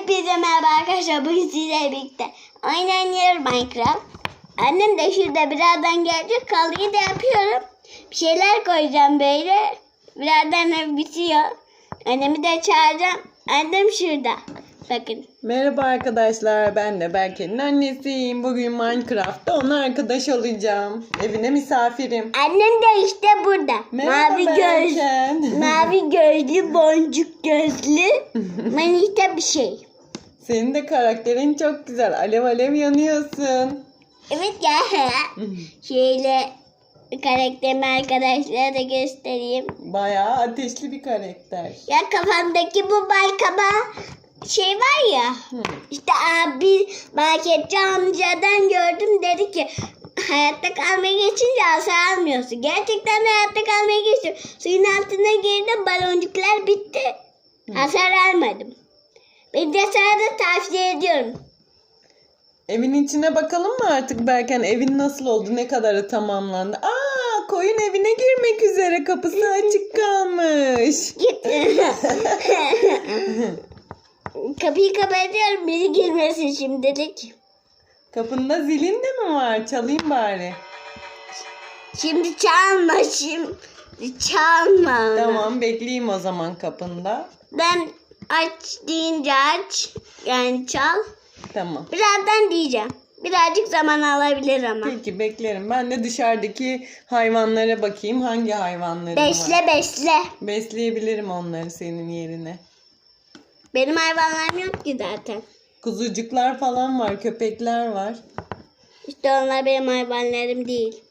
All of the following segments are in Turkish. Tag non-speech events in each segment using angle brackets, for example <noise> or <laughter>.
Hepinize merhaba arkadaşlar. Bugün sizlerle birlikte oynuyoruz Minecraft. Annem de şurada birazdan gelecek. Kalıyı da yapıyorum. Bir şeyler koyacağım böyle. Birazdan ev bitiyor. Annemi de çağıracağım. Annem şurada. Bakın. Merhaba arkadaşlar ben de Berke'nin annesiyim. Bugün Minecraft'ta ona arkadaş olacağım. Evine misafirim. Annem de işte burada. Merhaba mavi göz, Berken. mavi gözlü, boncuk gözlü, <laughs> manita bir şey. Senin de karakterin çok güzel. Alev alev yanıyorsun. Evet ya. <laughs> Şöyle karakterimi arkadaşlara da göstereyim. Bayağı ateşli bir karakter. Ya kafamdaki bu balkaba şey var ya. Hı. İşte abi marketçi amcadan gördüm dedi ki hayatta kalmaya geçince hasar almıyorsun. Gerçekten hayatta kalmaya geçtim. Suyun altına girdim baloncuklar bitti. Hasar almadım. Ben de sana da tavsiye ediyorum. Evin içine bakalım mı artık Berken? Evin nasıl oldu? Ne kadarı tamamlandı? Aa, koyun evine girmek üzere. Kapısı açık <laughs> kalmış. Git. <laughs> Kapıyı kapatıyorum biri girmesin şimdilik. Kapında zilin de mi var? Çalayım bari. Şimdi çalma şimdi. Çalma. Tamam bekleyeyim o zaman kapında. Ben aç deyince aç. Yani çal. Tamam. Birazdan diyeceğim. Birazcık zaman alabilir ama. Peki beklerim. Ben de dışarıdaki hayvanlara bakayım. Hangi hayvanları var? Besle besle. Besleyebilirim onları senin yerine. Benim hayvanlarım yok ki zaten. Kuzucuklar falan var. Köpekler var. İşte onlar benim hayvanlarım değil.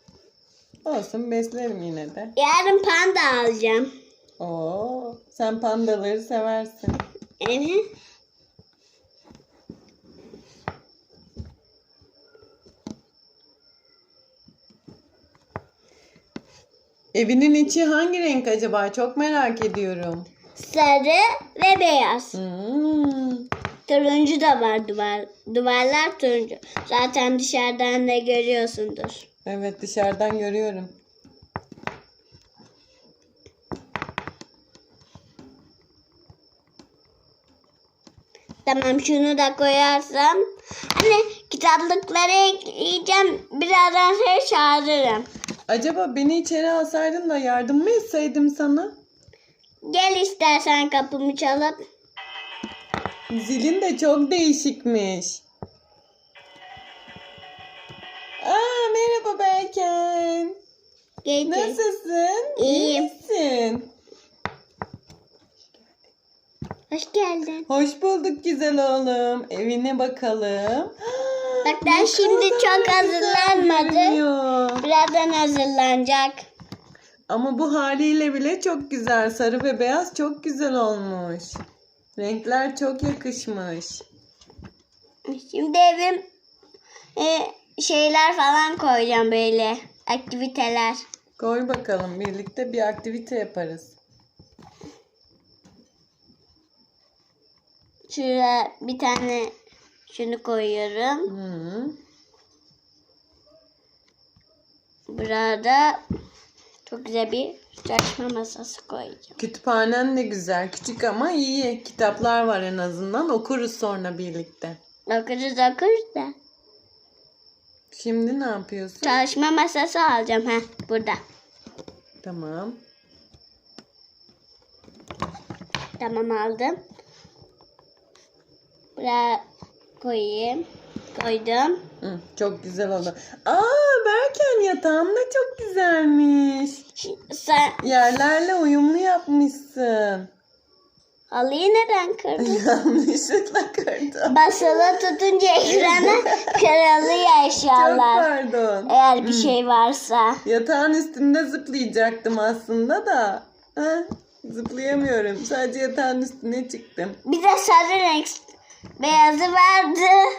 Olsun beslerim yine de. Yarın panda alacağım. Oo, sen pandaları seversin. Evet. Evinin içi hangi renk acaba? Çok merak ediyorum. Sarı ve beyaz. Hmm. Turuncu da var duvar. Duvarlar turuncu. Zaten dışarıdan da görüyorsundur. Evet dışarıdan görüyorum. Tamam şunu da koyarsam. Anne kitaplıkları ekleyeceğim. Birazdan seni çağırırım. Acaba beni içeri alsaydın da yardım mı etseydim sana? Gel istersen kapımı çalıp. Zilin de çok değişikmiş. Aa merhaba Berken. Getir. Nasılsın? İyiyim. misin? Hoş geldin. Hoş bulduk güzel oğlum. Evine bakalım. <gasps> Bak ben şimdi çok hazırlanmadı. görünüyor. Birazdan hazırlanacak. Ama bu haliyle bile çok güzel. Sarı ve beyaz çok güzel olmuş. Renkler çok yakışmış. Şimdi evim e, şeyler falan koyacağım böyle. Aktiviteler. Koy bakalım birlikte bir aktivite yaparız. Şuraya bir tane şunu koyuyorum. Hı. Burada çok güzel bir çalışma masası koyacağım. Kütüphanen de güzel. Küçük ama iyi. Kitaplar var en azından. Okuruz sonra birlikte. Okuruz okuruz da. Şimdi ne yapıyorsun? Çalışma masası alacağım ha burada. Tamam. Tamam aldım. Buraya koyayım. Koydum. Hı, çok güzel oldu. Aa Berken yatağın da çok güzelmiş. Sen Yerlerle uyumlu yapmışsın. halıyı neden <laughs> kırdın? Yanlışlıkla kırdım. Basılı tutunca ekrana <laughs> kırılıyor Çok eşyalar. pardon. Eğer bir şey varsa. Yatağın üstünde zıplayacaktım aslında da. Heh, zıplayamıyorum. Sadece yatağın üstüne çıktım. Bir de sarı renk beyazı vardı.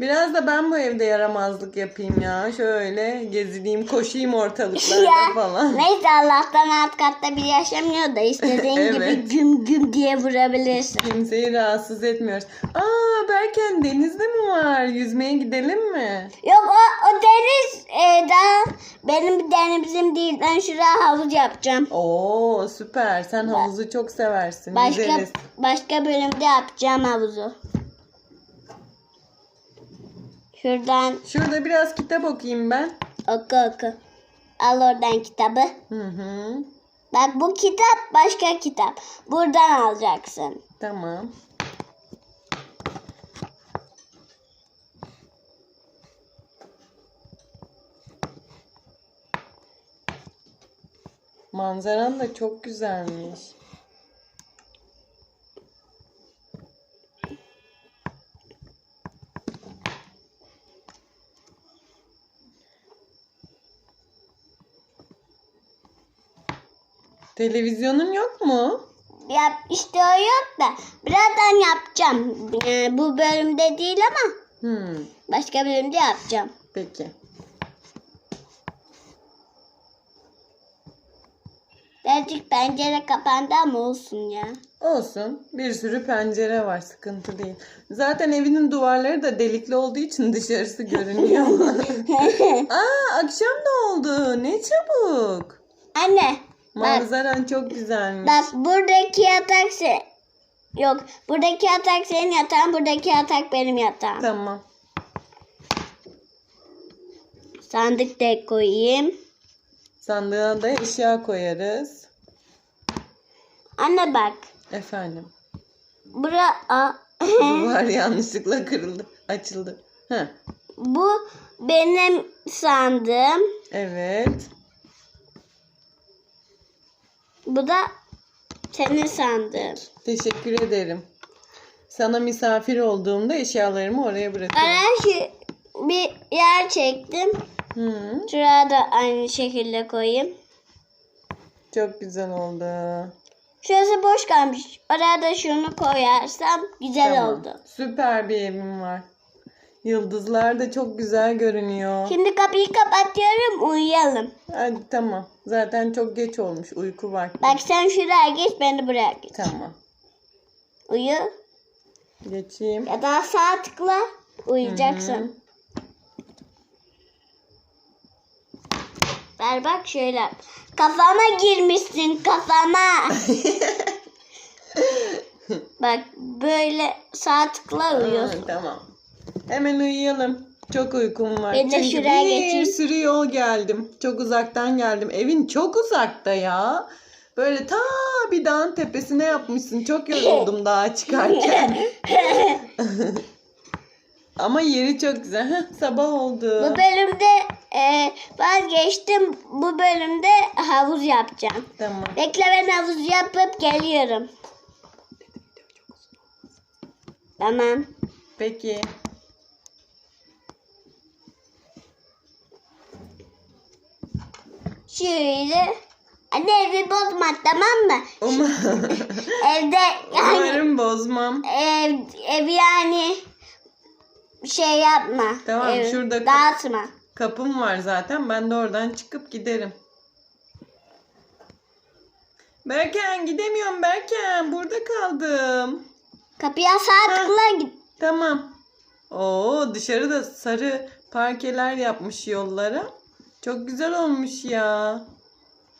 Biraz da ben bu evde yaramazlık yapayım ya. Şöyle gezineyim, koşayım ortalıklarda Ya, falan. Neyse Allah'tan alt katta bir yaşamıyor da istediğin <laughs> gibi Evet. güm güm diye vurabilirsin. Kimseyi rahatsız etmiyoruz. Aa Berken denizde mi var? Yüzmeye gidelim mi? Yok o, o deniz e, daha benim denizim değil. Ben şuraya havuz yapacağım. Oo süper. Sen havuzu çok seversin. Başka Yüzeriz. başka bölümde yapacağım havuzu. Şuradan Şurada biraz kitap okuyayım ben. oku oku. Al oradan kitabı. Hı hı. Bak bu kitap başka kitap. Buradan alacaksın. Tamam. Manzaran da çok güzelmiş. Televizyonun yok mu? Yap işte o yok da birazdan yapacağım. Ee, bu bölümde değil ama Hmm, başka bölümde yapacağım. peki. Birazcık pencere kapandı ama olsun ya. Olsun. Bir sürü pencere var. Sıkıntı değil. Zaten evinin duvarları da delikli olduğu için dışarısı görünüyor. <laughs> Aa akşam da oldu. Ne çabuk. Anne Manzaran çok güzelmiş. bak buradaki yatak se Yok buradaki yatak senin yatağın buradaki yatak benim yatağım. Tamam. Sandık da koyayım. Sandığa da eşya koyarız. Anne bak. Efendim. Bura Aa, Duvar <laughs> yanlışlıkla kırıldı. Açıldı. Heh. bu benim sandığım. Evet. Bu da senin sandığın. Teşekkür ederim. Sana misafir olduğumda eşyalarımı oraya bırakıyorum. Ara şu bir yer çektim. Hı, Şuraya da aynı şekilde koyayım. çok güzel oldu. Şurası boş kalmış. Oraya da şunu koyarsam güzel Tamam. oldu. Süper bir evim var. Yıldızlar da çok güzel görünüyor. Şimdi kapıyı kapatıyorum uyuyalım. Hadi tamam. Zaten çok geç olmuş. Uyku vakti. Bak sen şuraya geç ben de buraya geç. Tamam. Uyu. Geçeyim. Ya da sağ tıkla uyuyacaksın. Hı hı. Ver bak şöyle. Kafama girmişsin kafama. <laughs> bak böyle sağ tıkla uyuyorsun. Aa, tamam. Hemen uyuyalım. Çok uykum var. Ben de Çünkü şuraya bir geçeyim. sürü yol geldim. Çok uzaktan geldim. Evin çok uzakta ya. Böyle ta bir dağın tepesine yapmışsın. Çok yoruldum dağa çıkarken. <laughs> Ama yeri çok güzel. Heh, sabah oldu. Bu bölümde e, vazgeçtim. Bu bölümde havuz yapacağım. Tamam. Bekle ben havuz yapıp geliyorum. Tamam. Peki. Şöyle. Anne evi bozma tamam mı? Umarım, <laughs> Evde yani umarım bozmam. ev, ev yani şey yapma. Tamam, Ev şurada- Dağıtma. Kapım var zaten. Ben de oradan çıkıp giderim. Berken gidemiyorum Berken. Burada kaldım. Kapıya sağ Ha. tıkla git. Tamam. Oo dışarıda sarı parkeler yapmış yollara. Çok güzel olmuş ya.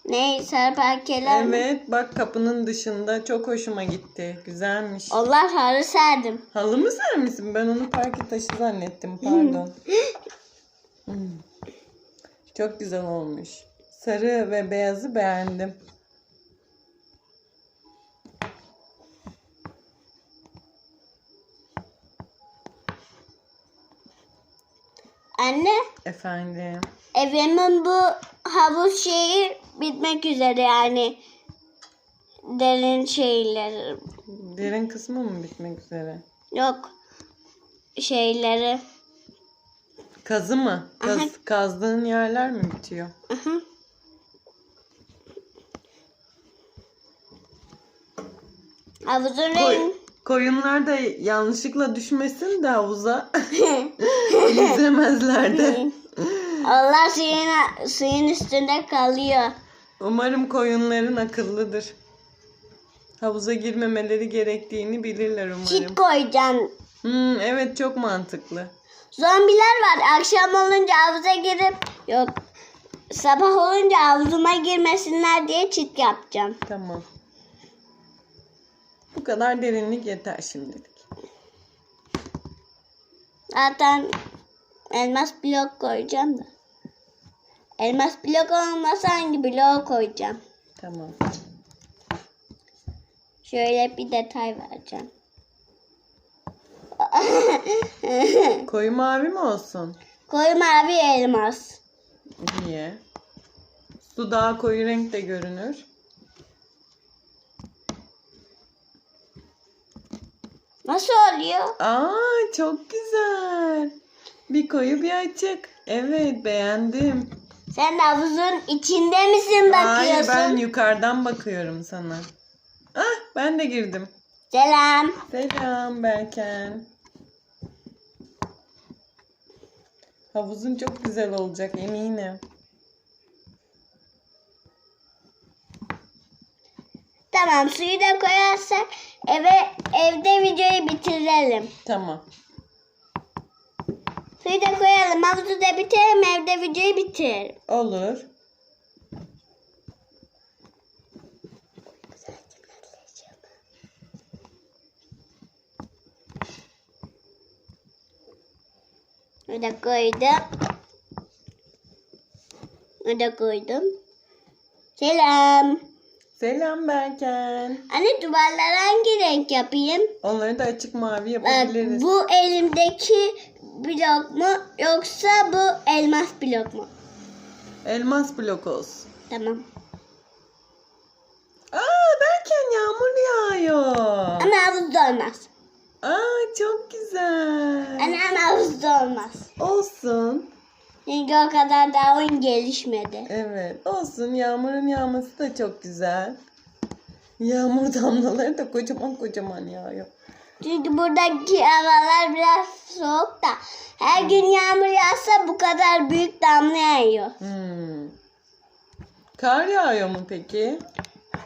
Ne sarı parkeler mi? Evet bak kapının dışında çok hoşuma gitti. Güzelmiş. Allah sarı serdim. Halı mı sermişsin? Ben onu parke taşı zannettim. Pardon. <laughs> Hmm. Çok güzel olmuş. Sarı ve beyazı beğendim. Anne Efendim. Evimin bu havuz şeyi bitmek üzere yani. Derin şeyleri. Derin kısmı mı bitmek üzere? Yok. Şeyleri. Kazı mı? Kaz, Aha. kazdığın yerler mi bitiyor? Aha. Havuzun Koy. rengi. Koyunlar da yanlışlıkla düşmesin de havuza. <laughs> <laughs> Yüzemezler de. <laughs> Allah suyun, suyun üstünde kalıyor. Umarım koyunların akıllıdır. Havuza girmemeleri gerektiğini bilirler umarım. Çit koyacağım. Hmm, evet çok mantıklı. Zombiler var. Akşam olunca havuza girip yok sabah olunca havuzuma girmesinler diye çit yapacağım. Tamam. Bu kadar derinlik yeter şimdilik. Zaten elmas blok koyacağım da. Elmas blok olmasa hangi bloğu koyacağım? Tamam. Şöyle bir detay vereceğim. <laughs> Koyu mavi mi olsun? Koyu mavi elmas. Niye? Su daha koyu renkte görünür. Nasıl oluyor? Aa çok güzel. Bir koyu bir açık. Evet beğendim. Sen havuzun içinde misin Hayır bakıyorsun? ben yukarıdan bakıyorum sana. Ah ben de girdim. Selam. Selam Berken. Havuzun çok güzel olacak eminim. Tamam suyu da koyarsak eve evde videoyu bitirelim. Tamam. Suyu da koyalım havuzu da bitirelim evde videoyu bitirelim. Olur. Bunu da koydum. Bunu da koydum. Selam. Selam Berken. Anne duvarlara hangi renk yapayım? Onları da açık mavi yapabiliriz. bu elimdeki blok mu yoksa bu elmas blok mu? Elmas blok olsun. Tamam. Aa Berken yağmur yağıyor. Ama havuzda olmaz. Aa çok güzel. Anne ama havuzda olmaz. Olsun. Çünkü o kadar daha oyun gelişmedi. Evet olsun yağmurun yağması da çok güzel. Yağmur damlaları da kocaman kocaman yağıyor. Çünkü buradaki havalar biraz soğuk da her gün yağmur yağsa bu kadar büyük damla yağıyor. Hmm. Kar yağıyor mu peki?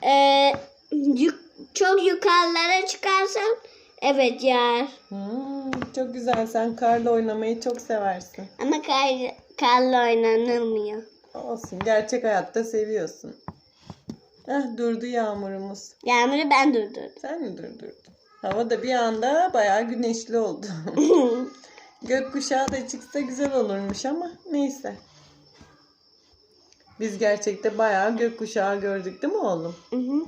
Ee, yuk- çok yukarılara çıkarsan evet yağar. Hmm, çok güzel. Sen karla oynamayı çok seversin. Ama kar, karla oynanılmıyor. Olsun. Gerçek hayatta seviyorsun. Heh, durdu yağmurumuz. Yağmuru ben durdurdum. Sen mi durdurdun? Hava da bir anda bayağı güneşli oldu. <laughs> Gökkuşağı da çıksa güzel olurmuş ama neyse. Biz gerçekte bayağı gökkuşağı gördük değil mi oğlum? Hı hı.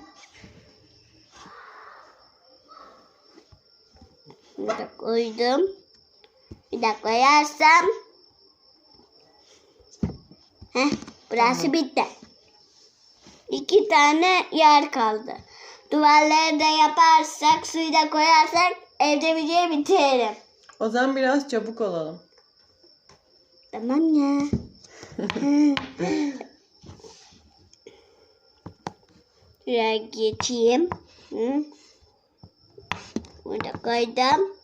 Bir de koydum. Bir de koyarsam. Heh, burası bitti. İki tane yer kaldı. Duvarları da yaparsak, suyu da koyarsak evde videoyu bitiririm. O zaman biraz çabuk olalım. Tamam ya. <laughs> Şuraya geçeyim. Hı. Burada koydum.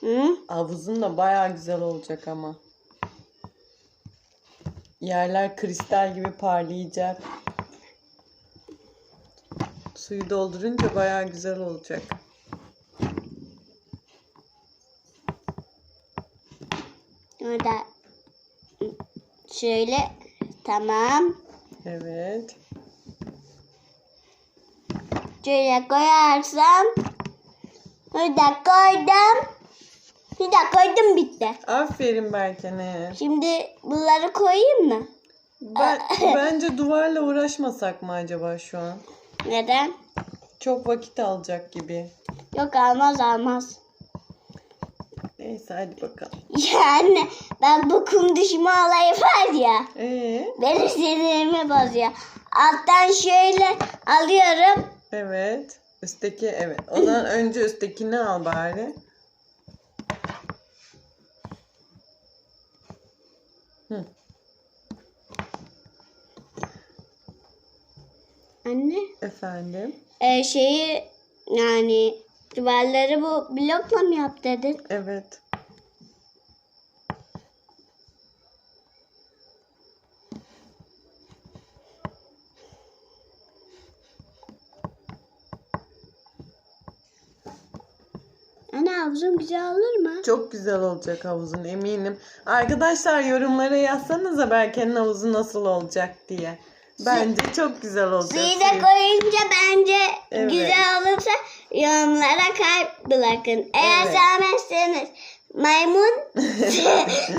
Hı? Havuzun da bayağı güzel olacak ama. Yerler kristal gibi parlayacak. Suyu doldurunca bayağı güzel olacak. Burada şöyle tamam. Evet. Şöyle koyarsam burada koydum. Bir de koydum bitti. Aferin Berken'e. Şimdi bunları koyayım mı? Ben, <laughs> bence duvarla uğraşmasak mı acaba şu an? Neden? Çok vakit alacak gibi. Yok almaz almaz. Neyse hadi bakalım. Yani ben bu kum düşme olayı var ya. Ee, Benim sinirimi bozuyor. Alttan şöyle alıyorum. evet. Üstteki evet. O zaman önce üsttekini al bari. Anne. Efendim? e, şeyi yani duvarları bu blokla mı yap dedin? Evet. Havuzum güzel olur mu? Çok güzel olacak havuzun eminim. Arkadaşlar yorumlara yazsanıza Berke'nin havuzu nasıl olacak diye. Bence çok güzel olacak. Suyu da koyunca bence Evet. güzel olursa yorumlara kalp bırakın. Eğer Evet. sevmezseniz maymun <laughs>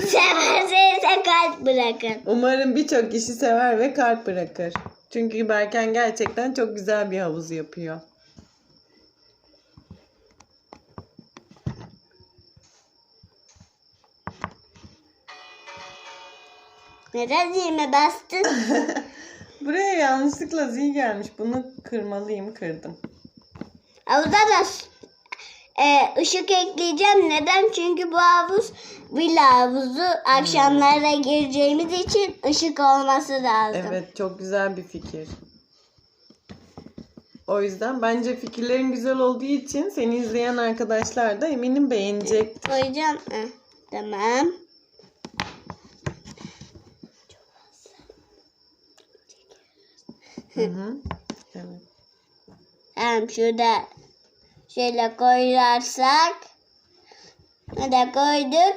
severseniz kalp bırakın. Umarım birçok kişi sever ve kalp bırakır. Çünkü Berken gerçekten çok güzel bir havuz yapıyor. Neden zilme bastın? <laughs> Buraya yanlışlıkla zil gelmiş. Bunu kırmalıyım kırdım. Havuza da e, ışık ekleyeceğim. Neden? Çünkü bu havuz villa havuzu akşamlara gireceğimiz için ışık olması lazım. Evet çok güzel bir fikir. O yüzden bence fikirlerin güzel olduğu için seni izleyen arkadaşlar da eminim beğenecek. Koyacağım. Heh, tamam. Hı hı. Evet. Tamam şurada şöyle koyarsak. Ne de koyduk.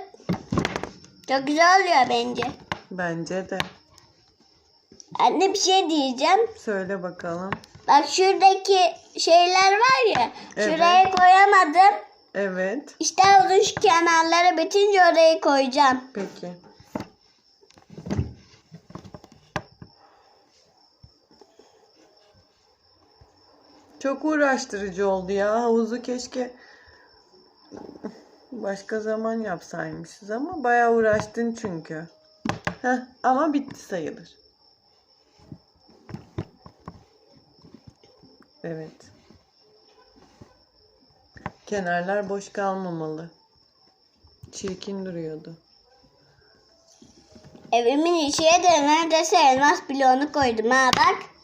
Çok güzel oluyor bence. Bence de. Anne bir şey diyeceğim. Söyle bakalım. Bak şuradaki şeyler var ya. Evet. Şuraya koyamadım. Evet. İşte havuzun şu kenarlara bitince orayı koyacağım. Peki. Çok uğraştırıcı oldu ya. Havuzu keşke başka zaman yapsaymışız ama bayağı uğraştın çünkü. Heh, ama bitti sayılır. Evet. Kenarlar boş kalmamalı. Çirkin duruyordu. Evimin içine de neredeyse elmas bloğunu koydum ha bak.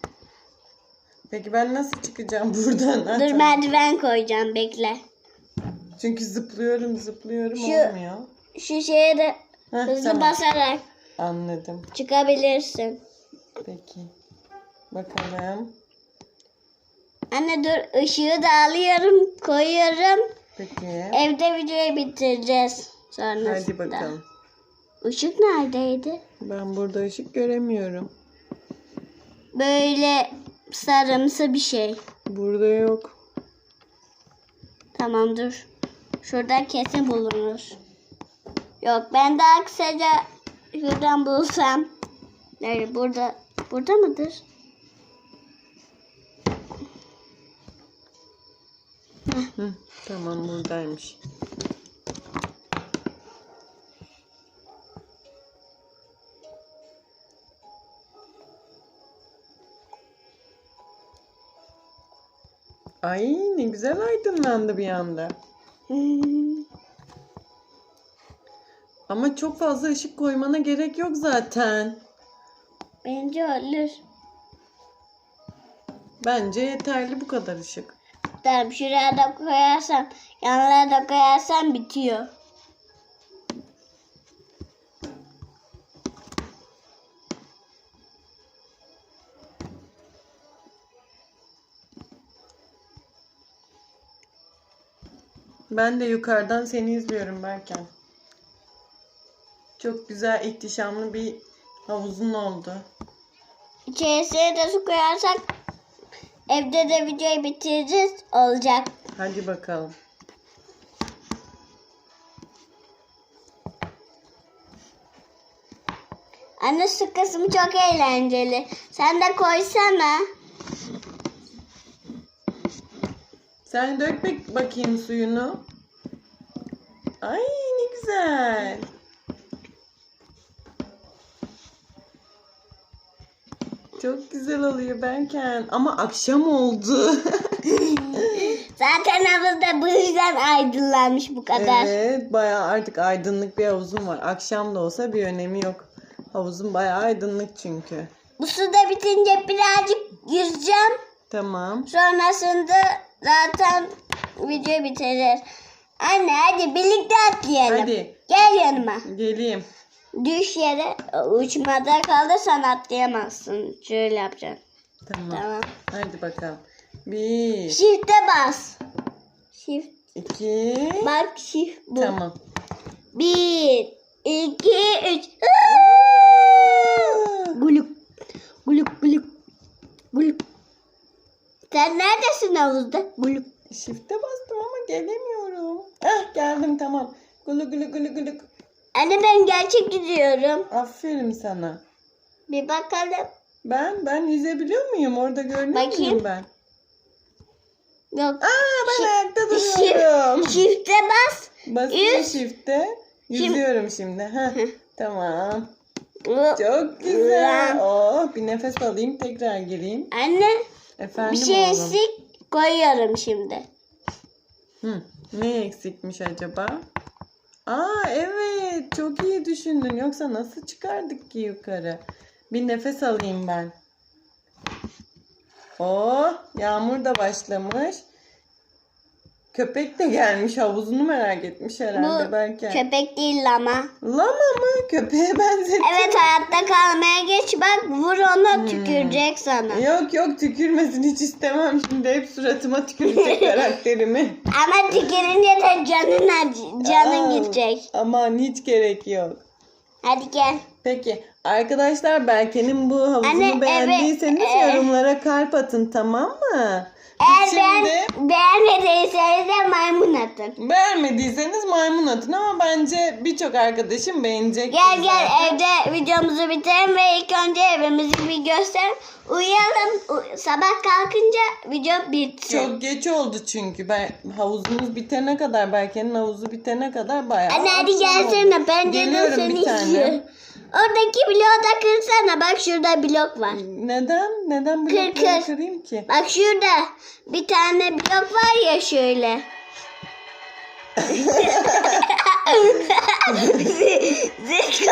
Peki ben nasıl çıkacağım <laughs> buradan? Dur merdiven koyacağım bekle. Çünkü zıplıyorum zıplıyorum Şu- olmuyor. Şu şeye de Heh, hızlı tamam. basarak Anladım. çıkabilirsin. Peki. Bakalım. Anne dur ışığı da alıyorum koyuyorum. Peki. Evde videoyu bitireceğiz sonrasında. Hadi bakalım. Işık neredeydi? Ben burada ışık göremiyorum. Böyle sarımsı bir şey. Burada yok. Tamam dur. Şurada kesin bulunur. Yok ben daha kısaca şuradan bulsam. Nerede burada? Burada mıdır? Hı, tamam buradaymış. Ay ne güzel aydınlandı bir anda. Ama çok fazla ışık koymana gerek yok zaten. Bence olur. Bence yeterli bu kadar ışık. Tamam şuraya da koyarsam, yanlara da koyarsam bitiyor. Ben de yukarıdan seni izliyorum Berken. Çok güzel ihtişamlı bir havuzun oldu. İçerisine de su koyarsak evde de videoyu bitireceğiz. Olacak. Hadi bakalım. Anne su kısmı çok eğlenceli. Sen de koysana. Sen dök bak- bakayım suyunu. Ay ne güzel. Çok güzel oluyor Berken. Ama akşam oldu. <laughs> Zaten havuzda bu yüzden aydınlanmış bu kadar. evet bayağı artık aydınlık bir havuzum var. Akşam da olsa bir önemi yok. Havuzum bayağı aydınlık çünkü. Bu su da bitince birazcık yüzeceğim. Tamam. Sonrasında zaten video bitirir. Anne hadi birlikte atlayalım. Hadi Gel yanıma. geleyim. Düş yere uçmada kalırsan atlayamazsın. Şöyle yapacaksın. Tamam. Tamam. Hadi bakalım. Bir, Shift'e bas. Shift. iki. Bak shift bu. Tamam. Bir, iki, üç. Guluk. Guluk guluk. Guluk. Sen neredesin havuzda? Guluk. Shift'e bastım ama gelemiyorum. Ah geldim tamam. Gulu gulu gulu gulu. Anne ben gerçek gidiyorum. Aferin sana. Bir bakalım. Ben ben yüzebiliyor muyum? Orada görünüyor Bakayım. muyum ben? Yok. Aa ben Şi- ayakta duruyorum. shift'e bas. Basıyorum Yüz. shift'e. Yüzüyorum şimdi. Heh, tamam. Anne Çok güzel. Oh bir nefes alayım tekrar gireyim. Efendim bir şey oğlum. eksik koyuyorum şimdi. Hı, ne eksikmiş acaba? Aa evet çok iyi düşündün. Yoksa nasıl çıkardık ki yukarı? Bir nefes alayım ben. Oh yağmur da başlamış. Köpek de gelmiş havuzunu merak etmiş herhalde Bu belki. köpek değil ama. Lama mı? Köpeğe <laughs> benzettim. Evet hayatta kalmaya geç bak vur Hmm. ona tükürecek sana. Yok yok tükürmesin hiç istemem şimdi hep suratıma tükürecek <laughs> karakterimi. Ama tükürünce de canın acı, canın Aa, gidecek. Aman hiç gerek yok. Hadi gel. Peki arkadaşlar Berke'nin bu havuzunu Anne, beğendiyseniz evet, yorumlara kalp atın tamam mı? Eğer Biz ben şimdi beğenmediyseniz de maymun atın. beğenmediyseniz maymun atın ama bence birçok arkadaşım beğenecek. Gel gel evde videomuzu bitirelim ve ilk önce evimizi bir göster. Uyuyalım. Sabah kalkınca video bitsin. Çok geç oldu çünkü ben havuzumuz bitene kadar Berke'nin havuzu bitene kadar bayağı. Anne hadi oldu. gelsene pencereden Geliyorum seni bir tane. izliyor. Oradaki bloğu da kırsana. Bak şurada blok var. Neden? Neden blokları kır. kırayım ki? Bak şurada bir tane blok var ya şöyle.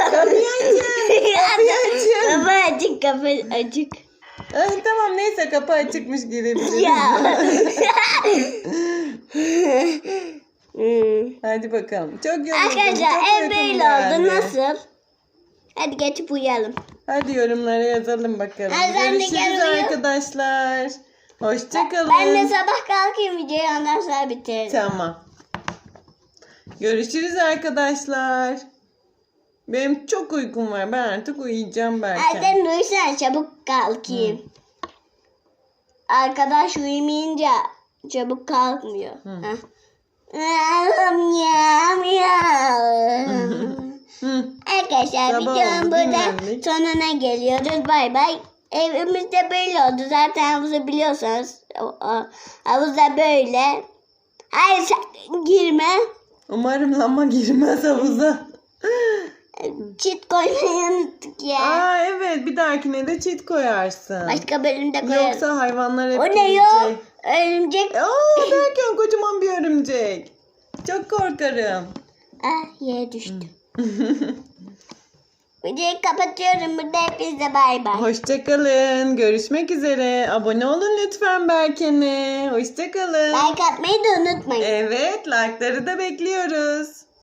Kapıyı açın. Kapıyı açın. Kapı açık kapı açık. Ah, tamam neyse kapı açıkmış girebilirim. Ya. Hmm. <laughs> Hadi bakalım. Çok yoruldum. Arkadaşlar çok ev oldu nasıl? Hadi geçip uyuyalım. Hadi yorumlara yazalım bakalım. Hadi de Görüşürüz gel arkadaşlar. Hoşçakalın. Ben de sabah kalkayım videoyu ondan sonra bitiririm. Tamam. Görüşürüz arkadaşlar. Benim çok uykum var. Ben artık uyuyacağım belki. Hadi uyusana çabuk kalkayım. Arkadaş uyumayınca çabuk kalkmıyor. Heh. Miyav, miyav. Hı. Arkadaşlar Sabah videonun oldu, burada dinlendik. sonuna geliyoruz. Bay bay. Evimizde böyle oldu. Zaten havuzu biliyorsanız. O, o, havuzda böyle. Hayır sen girme. Umarım lama girmez havuza. Çit koymayı unuttuk ya. Aa evet bir dahakine de çit koyarsın. Başka bölümde koyarız. Yoksa hayvanlar hep O ne yok? Örümcek. Aa belki o kocaman bir örümcek. Çok korkarım. <laughs> Ah yere düştü. <laughs> Videoyu kapatıyorum. Burada hepinize bay bay. Hoşçakalın. Görüşmek üzere. Abone olun lütfen Berken'e. Hoşçakalın. Like atmayı da unutmayın. Evet, like'ları da bekliyoruz.